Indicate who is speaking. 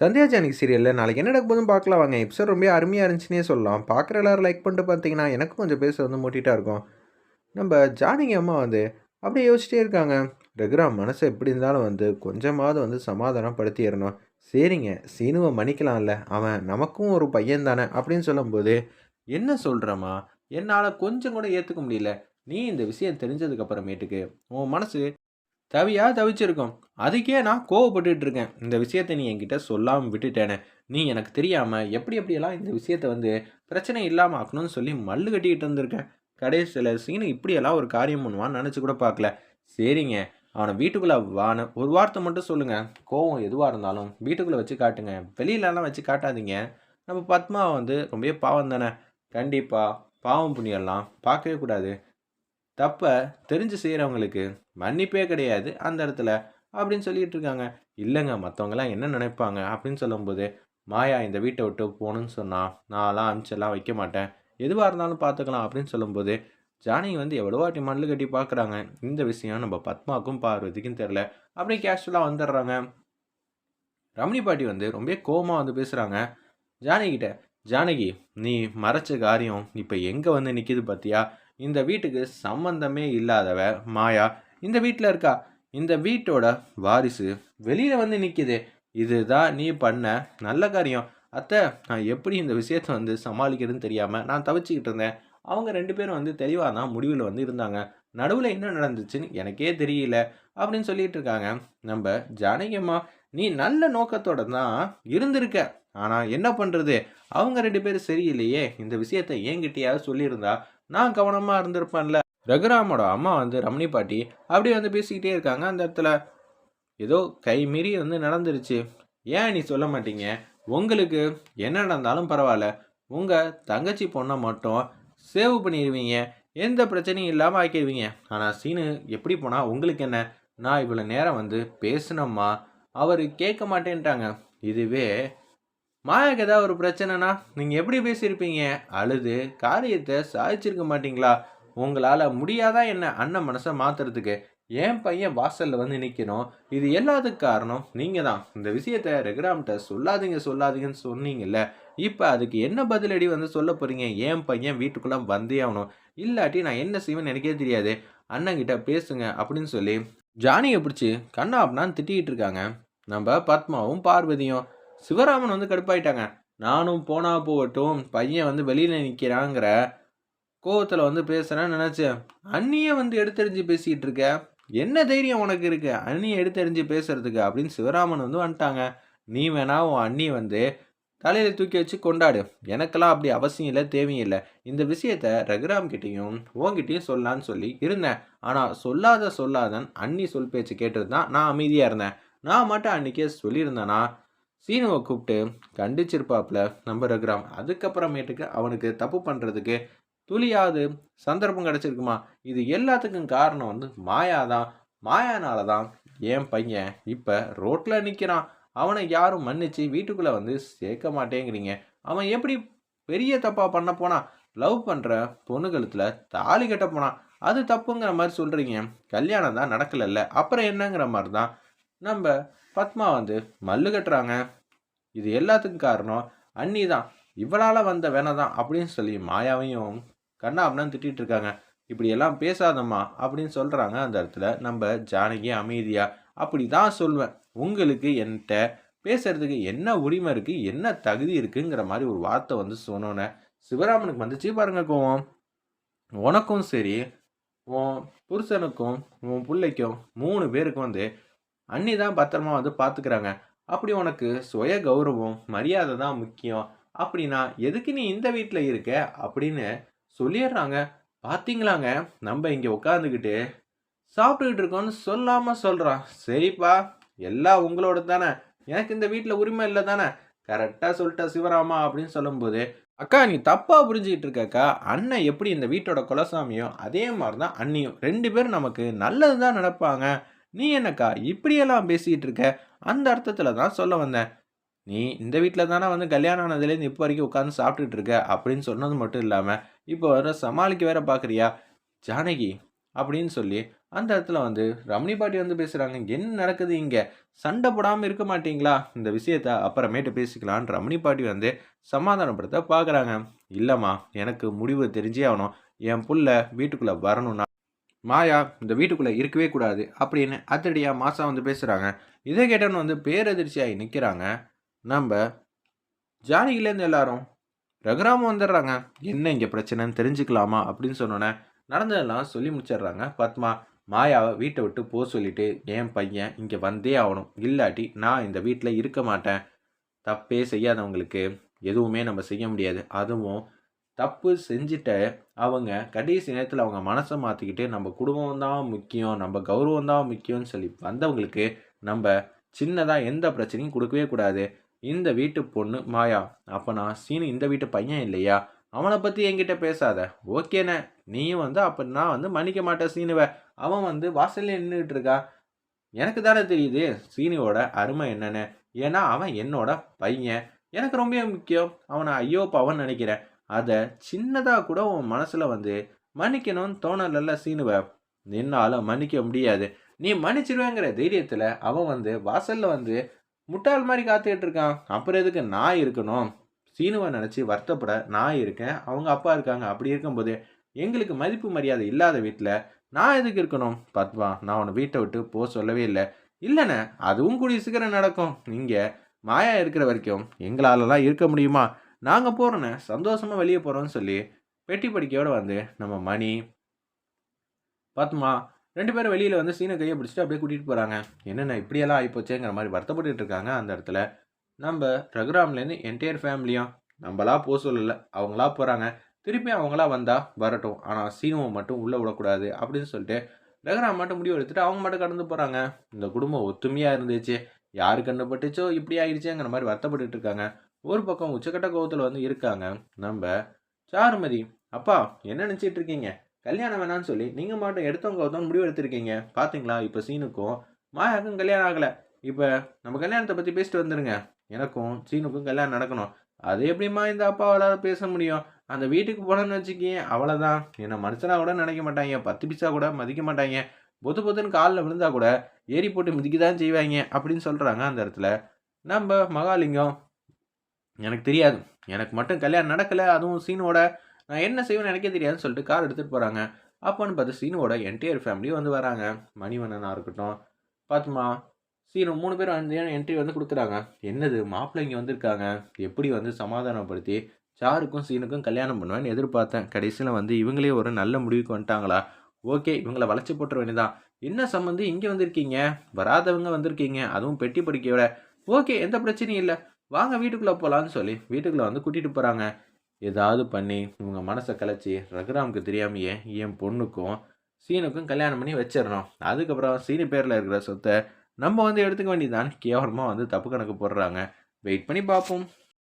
Speaker 1: Sandhya Jannik சீரியலில் நாளைக்கு என்ன நடக்க போதும் பார்க்கலாம். வாங்க எபிசோட் ரொம்ப அருமையாக இருந்துச்சுன்னே சொல்லலாம். பார்க்குற எல்லாரும் லைக் பண்ணிட்டு பார்த்தீங்கன்னா எனக்கும் கொஞ்சம் பேச வந்து மூட்டிகிட்டா இருக்கும். நம்ம ஜானகி அம்மா வந்து அப்படியே யோசிச்சிட்டே இருக்காங்க. ரகுராம் மனசை எப்படி இருந்தாலும் வந்து கொஞ்சமாவது வந்து சமாதானப்படுத்திடணும் சரிங்க சீனுவை மன்னிக்கலாம்ல. அவன் நமக்கும் ஒரு பையன் தானே அப்படின்னு சொல்லும்போது என்ன சொல்கிறம்மா என்னால் கொஞ்சம் கூட ஏற்றுக்க முடியல. நீ இந்த விஷயம் தெரிஞ்சதுக்கு அப்புறமேட்டுக்கு உன் மனசு தவியா தவிச்சிருக்கோம். அதுக்கே நான் கோவப்பட்டுட்டு இருக்கேன் இந்த விஷயத்தை நீ என்கிட்ட சொல்லாமல் விட்டுட்டேனே. நீ எனக்கு தெரியாமல் எப்படி எப்படியெல்லாம் இந்த விஷயத்தை வந்து பிரச்சனை இல்லாமல் ஆக்கணும்னு சொல்லி மல்லு கட்டிக்கிட்டு இருந்திருக்கேன். கடைசியில் சீனு இப்படியெல்லாம் ஒரு காரியம் பண்ணுவான்னு நினச்சி கூட பார்க்கல. சரிங்க. அவனை வீட்டுக்குள்ளே வான ஒரு வார்த்தை மட்டும் சொல்லுங்கள் கோவம் எதுவாக இருந்தாலும் வீட்டுக்குள்ளே வச்சு காட்டுங்க. வெளியிலலாம் வச்சு காட்டாதீங்க. நம்ம பத்மா வந்து ரொம்ப பாவம் தானே. கண்டிப்பாக பாவம் புண்ணியெல்லாம் பார்க்கவே கூடாது. தப்பை தெரிஞ்சு செய்கிறவங்களுக்கு மன்னிப்பே கிடையாது அந்த இடத்துல அப்படின்னு சொல்லிட்டு இருக்காங்க. இல்லைங்க மற்றவங்களாம் என்ன நினைப்பாங்க அப்படின்னு சொல்லும்போது மாயா இந்த வீட்டை விட்டு போகணுன்னு சொன்னால் நான்லாம் அமிச்செல்லாம் வைக்க மாட்டேன். எதுவாக இருந்தாலும் பார்த்துக்கலாம் அப்படின்னு சொல்லும்போது ஜானகி வந்து எவ்வளோவாட்டி மண்ணு கட்டி பார்க்குறாங்க இந்த விஷயம் நம்ம பத்மாவுக்கும் பார்வதிக்கும் தெரில அப்படியே கேஷுவலாக வந்துடுறாங்க. ரமணி பாட்டி வந்து ரொம்ப கோபமாக வந்து பேசுகிறாங்க ஜானகிட்ட ஜானகி நீ மறைச்ச காரியம் இப்போ எங்கே வந்து நிற்கிது பார்த்தியா இந்த வீட்டுக்கு சம்பந்தமே இல்லாதவ மாயா இந்த வீட்டில் இருக்கா? இந்த வீட்டோட வாரிசு வெளியில் வந்து நிற்கிது இதுதான் நீ பண்ண நல்ல காரியம். அத்தை நான் எப்படி இந்த விஷயத்த வந்து சமாளிக்கிறதுன்னு தெரியாமல் நான் தவிச்சிக்கிட்டு இருந்தேன். அவங்க ரெண்டு பேரும் வந்து தெளிவாக தான் முடிவில் வந்து இருந்தாங்க. நடுவில் என்ன நடந்துச்சுன்னு எனக்கே தெரியல அப்படின்னு சொல்லிட்டு இருக்காங்க. நம்ம ஜானகியம்மா நீ நல்ல நோக்கத்தோட தான் இருந்திருக்க. ஆனால் என்ன பண்ணுறது அவங்க ரெண்டு பேரும் சரியில்லையே. இந்த விஷயத்த என்கிட்டயாவது சொல்லியிருந்தா நான் கவனமாக இருந்திருப்பேன்ல. ரகுராமோட அம்மா வந்து ரமணி பாட்டி அப்படியே வந்து பேசிக்கிட்டே இருக்காங்க. அந்த இடத்துல ஏதோ கை மீறி வந்து நடந்துருச்சு. ஏன் நீ சொல்ல மாட்டீங்க? உங்களுக்கு என்ன நடந்தாலும் பரவாயில்ல. உங்கள் தங்கச்சி பொண்ணை மட்டும் சேவ் பண்ணிடுவீங்க எந்த பிரச்சனையும் இல்லாமல் ஆக்கிடுவீங்க ஆனால் சீனு எப்படி போனால் உங்களுக்கு என்ன? நான் இவ்வளோ நேரம் வந்து பேசினோம்மா. அவர் கேட்க மாட்டேன்ட்டாங்க. இதுவே மாயாக்கு ஏதாவது ஒரு பிரச்சனைனா நீங்கள் எப்படி பேசியிருப்பீங்க? அழுது காரியத்தை சாதிச்சிருக்க மாட்டீங்களா? உங்களால் முடியாதா என்ன? அண்ணன் மனசை மாற்றுறதுக்கு என் பையன் வாசலில் வந்து நிற்கணும் இது எல்லாத்துக்கு காரணம் நீங்கள் தான் இந்த விஷயத்த ரெகுராம்கிட்ட சொல்லாதீங்க சொல்லாதீங்கன்னு சொன்னீங்கல்ல. இப்போ அதுக்கு என்ன பதிலடி வந்து சொல்ல போகிறீங்க என் பையன் வீட்டுக்குள்ளே வந்தே ஆகணும். இல்லாட்டி நான் என்ன செய்வேன்னு எனக்கே தெரியாது. அண்ணங்கிட்ட பேசுங்க அப்படின்னு சொல்லி ஜானியை பிடிச்சி கண்ணா அப்படின்னா திட்டிகிட்டு இருக்காங்க. நம்ம பத்மாவும் பார்வதியும். சிவராமன் வந்து கடுப்பாயிட்டாங்க. நானும் போனா போகட்டும் பையன் வந்து வெளியில் நிற்கிறாங்கிற கோவத்தில் வந்து பேசுகிறேன்னு நினச்சேன் அண்ணியை வந்து எடுத்தறிஞ்சு பேசிக்கிட்டு இருக்க? என்ன தைரியம் உனக்கு இருக்கு? அண்ணியை எடுத்தறிஞ்சு பேசுறதுக்கு அப்படின்னு சிவராமன் வந்து வந்துட்டாங்க. நீ வேணா உன் அண்ணி வந்து தலையில் தூக்கி வச்சு கொண்டாடு. எனக்கெல்லாம் அப்படி அவசியம் இல்லை தேவையில்லை இந்த விஷயத்த ரகுராம் கிட்டேயும் உங்ககிட்டயும் சொல்லலான்னு சொல்லி இருந்தேன். ஆனால் சொல்லாத சொல்லாதன் அண்ணி சொல் பேச்சு கேட்டது தான் நான் அமைதியாக இருந்தேன். நான் மட்டும் அன்றைக்கே சொல்லியிருந்தேன்னா சீனுவை கூப்பிட்டு கண்டிச்சிருப்பாப்புல நம்ம ரகுராம் அதுக்கப்புறமேட்டுக்கு அவனுக்கு தப்பு பண்ணுறதுக்கு துளியாவது சந்தர்ப்பம் கிடச்சிருக்குமா? இது எல்லாத்துக்கும் காரணம் வந்து மாயா தான். மாயானால தான் என் பையன் இப்போ ரோட்டில் நிற்கிறான் அவனை யாரும் மன்னிச்சு வீட்டுக்குள்ளே வந்து சேர்க்க மாட்டேங்கிறீங்க. அவன் எப்படி பெரிய தப்பாக பண்ண போனான் லவ் பண்ணுற பொண்ணுகளுத்துல தாலி கட்ட போனான். அது தப்புங்கிற மாதிரி சொல்கிறீங்க கல்யாணம் தான் நடக்கலைல்ல. அப்புறம் என்னங்கிற மாதிரி தான் நம்ம பத்மா வந்து மல்லு கட்டுறாங்க. இது எல்லாத்துக்கும் காரணம் அண்ணி தான். இவளால் வந்த வேணை தான் அப்படின்னு சொல்லி மாயாவையும் கண்ணா அப்படின்னு திட்டிகிட்டு இருக்காங்க இப்படியெல்லாம் பேசாதம்மா அப்படின்னு சொல்கிறாங்க அந்த இடத்துல நம்ம ஜானகி அமைதியா அப்படி தான் சொல்வேன். உங்களுக்கு என்கிட்ட பேசுறதுக்கு என்ன உரிமை இருக்குது என்ன தகுதி இருக்குங்கிற மாதிரி ஒரு வார்த்தை வந்து சொன்னோன்னே சிவராமனுக்கு வந்துச்சு பாருங்க கோவம். உனக்கும் சரி உன் புருஷனுக்கும் உன் பிள்ளைக்கும் மூணு பேருக்கும் வந்து அண்ணி தான் பத்திரமா வந்து பார்த்துக்கிறாங்க அப்படி உனக்கு சுய கௌரவம் மரியாதை தான் முக்கியம். அப்படின்னா எதுக்கு நீ இந்த வீட்டில் இருக்க? அப்படின்னு சொல்லிடுறாங்க பார்த்தீங்களாங்க நம்ம இங்கே உட்காந்துக்கிட்டு சாப்பிட்டுக்கிட்டு இருக்கோம்னு சொல்லாமல் சொல்கிறான் சரிப்பா எல்லாம் உங்களோட தானே. எனக்கு இந்த வீட்டில் உரிமை இல்லை தானே. கரெக்டாக சொல்லிட்டா சிவராமா அப்படின்னு சொல்லும்போது அக்கா நீ தப்பாக புரிஞ்சுக்கிட்டு இருக்கக்கா. அண்ணன் எப்படி இந்த வீட்டோட குலசாமியோ அதே மாதிரி தான் அண்ணியும். ரெண்டு பேரும் நமக்கு நல்லது தான் நடப்பாங்க நீ என்னக்கா இப்படியெல்லாம் பேசிக்கிட்டு இருக்க? அந்த அர்த்தத்தில் தான் சொல்ல வந்தேன். நீ இந்த வீட்டில் தானே வந்து கல்யாணம் ஆனதுலேருந்து இப்போ வரைக்கும் உட்காந்து சாப்பிட்டுட்டு இருக்க? அப்படின்னு சொன்னது மட்டும் இல்லாமல் இப்போ வர சமாளிக்க வேற பார்க்குறியா ஜானகி அப்படின்னு சொல்லி அந்த இடத்துல வந்து ரமணி பாட்டி வந்து பேசுகிறாங்க என்ன நடக்குது இங்கே? சண்டை போடாமல் இருக்க மாட்டீங்களா? இந்த விஷயத்த அப்புறமேட்டு பேசிக்கலான்னு ரமணி பாட்டி வந்து சமாதானப்படுத்த பார்க்குறாங்க இல்லைம்மா எனக்கு முடிவு தெரிஞ்சே ஆகணும். என் புள்ள வீட்டுக்குள்ளே வரணும்னா மாயா இந்த வீட்டுக்குள்ளே இருக்கவே கூடாது அப்படின்னு அத்தடியாக மாசா வந்து பேசுகிறாங்க இதை கேட்டவன் வந்து பேரதிர்ச்சியாகி நிற்கிறாங்க நம்ம ஜானகிலேருந்து எல்லாரும் ரகுராமும் வந்துடுறாங்க. என்ன இங்கே பிரச்சனைன்னு தெரிஞ்சுக்கலாமா அப்படின்னு சொன்னோன்னே நடந்ததெல்லாம் சொல்லி முடிச்சிடுறாங்க. பத்மா மாயாவை வீட்டை விட்டு போக சொல்லிட்டு என் பையன் இங்கே வந்தே ஆகணும். இல்லாட்டி நான் இந்த வீட்டில் இருக்க மாட்டேன். தப்பே செய்யாதவங்களுக்கு எதுவுமே நம்ம செய்ய முடியாது. அதுவும் தப்பு செஞ்சுட்ட அவங்க கடைசி நேரத்தில் அவங்க மனசை மாற்றிக்கிட்டு நம்ம குடும்பம் தான் முக்கியம் நம்ம கௌரவம் தான் முக்கியம்னு சொல்லி வந்தவங்களுக்கு நம்ம சின்னதாக எந்த பிரச்சனையும் கொடுக்கவே கூடாது. இந்த வீட்டு பொண்ணு மாயா அப்போ நான் சீனு இந்த வீட்டு பையன் இல்லையா? அவனை பற்றி என்கிட்ட பேசாத. ஓகேண்ணே. நீயும் வந்து அப்போ நான் வந்து மன்னிக்க மாட்டேன் சீனுவை. அவன் வந்து வாசல்ல நின்றுட்டு இருக்கா. எனக்கு தானே தெரியுது சீனியோட அருமை என்னன்னு. ஏன்னா அவன் என்னோட பையன். எனக்கு ரொம்ப முக்கியம். அவனை ஐயோ பவன் நினைக்கிறேன். அதை சின்னதாக கூட உன் மனசில் வந்து மன்னிக்கணும்னு தோணலல்ல சீனுவை. நின்னால மன்னிக்க முடியாது. நீ மன்னிச்சிருவேங்கிற தைரியத்தில் அவன் வந்து வாசலில் வந்து முட்டாள் மாதிரி காத்துக்கிட்டு இருக்கான். அப்புறம் எதுக்கு நான் இருக்கணும்? சீனுவை நினச்சி வருத்தப்பட நான் இருக்கேன். அவங்க அப்பா இருக்காங்க. அப்படி இருக்கும்போது எங்களுக்கு மதிப்பு மரியாதை இல்லாத வீட்டில் நான் எதுக்கு இருக்கணும்? பத்மா நான் உன்னை வீட்டை விட்டு போக சொல்லவே இல்லை. இல்லைண்ணே அதுவும் கூடிய சீக்கிரம் நடக்கும். நீங்கள் மாயா இருக்கிற வரைக்கும் எங்களாலலாம் இருக்க முடியுமா? நாங்கள் போகிறோண்ணே சந்தோஷமாக வெளியே போகிறோம்னு சொல்லி பெட்டி படிக்கையோடு வந்து நம்ம மணி பத்மா ரெண்டு பேரும் வெளியில் வந்து சீனை கையை பிடிச்சிட்டு அப்படியே கூட்டிகிட்டு போகிறாங்க என்னென்ன இப்படியெல்லாம் ஆகிப்போச்சேங்கிற மாதிரி வருத்தப்பட்டு இருக்காங்க அந்த இடத்துல. நம்ம ரகுராம்லேருந்து என்டையர் ஃபேமிலியும் நம்மளா போக சொல்லலை. அவங்களா போகிறாங்க திருப்பி அவங்களா வந்தால் வரட்டும். ஆனால் சீனுவை மட்டும் உள்ளே விடக்கூடாது அப்படின்னு சொல்லிட்டு ரகுராம் மட்டும் முடிவு எடுத்துட்டு அவங்க மட்டும் கடந்து போகிறாங்க இந்த குடும்பம் ஒத்துமையாக இருந்துச்சு. யாரு கண்டுபட்டுச்சோ இப்படி ஆகிடுச்சேங்கிற மாதிரி வருத்தப்பட்டுட்டு இருக்காங்க. ஒரு பக்கம் உச்சக்கட்ட கோவத்தில் வந்து இருக்காங்க. நம்ம சாருமதி அப்பா என்ன நினச்சிட்டு இருக்கீங்க? கல்யாணம் வேணான்னு சொல்லி நீங்கள் மட்டும் எடுத்தவங்க ஒருத்தவங்க முடிவு எடுத்திருக்கீங்க. பார்த்தீங்களா இப்போ சீனுக்கும் மாயாக்கும் கல்யாணம் ஆகலை. இப்போ நம்ம கல்யாணத்தை பற்றி பேசிட்டு வந்துடுங்க எனக்கும் சீனுக்கும் கல்யாணம் நடக்கணும். அது எப்படிம்மா இந்த அப்பாவால் பேச முடியும்? அந்த வீட்டுக்கு போனேன்னு வச்சுக்கிங்க அவ்வளோதான் என்னை மனுஷனாக கூட நினைக்க மாட்டாங்க. பத்து பிச்சா கூட மதிக்க மாட்டாங்க. பொத்து பொத்துன்னு காலில் விழுந்தா கூட ஏறி போட்டு மிதிக்க தான் செய்வாங்க அப்படின்னு சொல்கிறாங்க அந்த இடத்துல. நம்ம மகாலிங்கம் எனக்கு தெரியாது. எனக்கு மட்டும் கல்யாணம் நடக்கலை அதுவும் சீனோட நான் என்ன செய்வேன்னு எனக்கே தெரியாதுன்னு சொல்லிட்டு கார் எடுத்துகிட்டு போகிறாங்க அப்போன்னு பார்த்து சீனோட என்டையர் ஃபேமிலியும் வந்து வராங்க. மணிவண்ணனாக இருக்கட்டும் பார்த்துமா சீனு மூணு பேர் வந்து என்ட்ரி வந்து கொடுக்குறாங்க. என்னது மாப்பிள்ளைங்க வந்திருக்காங்க. எப்படி வந்து சமாதானப்படுத்தி சாருக்கும் சீனுக்கும் கல்யாணம் பண்ணுவேன்னு எதிர்பார்த்தேன். கடைசியில் வந்து இவங்களே ஒரு நல்ல முடிவுக்கு வந்துட்டாங்களா? ஓகே இவங்களை வளைச்சி போட்டுற வேண்டியதான் என்ன சம்மந்தி இங்கே வந்திருக்கீங்க? வராதவங்க வந்திருக்கீங்க. அதுவும் பெட்டி படிக்கையோட ஓகே எந்த பிரச்சனையும் இல்லை. வாங்க வீட்டுக்குள்ளே போகலான்னு சொல்லி வீட்டுக்குள்ளே வந்து கூட்டிகிட்டு போகிறாங்க ஏதாவது பண்ணி இவங்க மனசை கலைச்சி ரகுராமுக்கு தெரியாமையே என் பொண்ணுக்கும் சீனுக்கும் கல்யாணம் பண்ணி வச்சிடணும் அதுக்கப்புறம் சீனு பேரில் இருக்கிற சொத்தை நம்ம வந்து எடுத்துக்க வேண்டியதுதான். கேவலமாக வந்து தப்பு கணக்கு போடுறாங்க. வெயிட் பண்ணி பார்ப்போம்.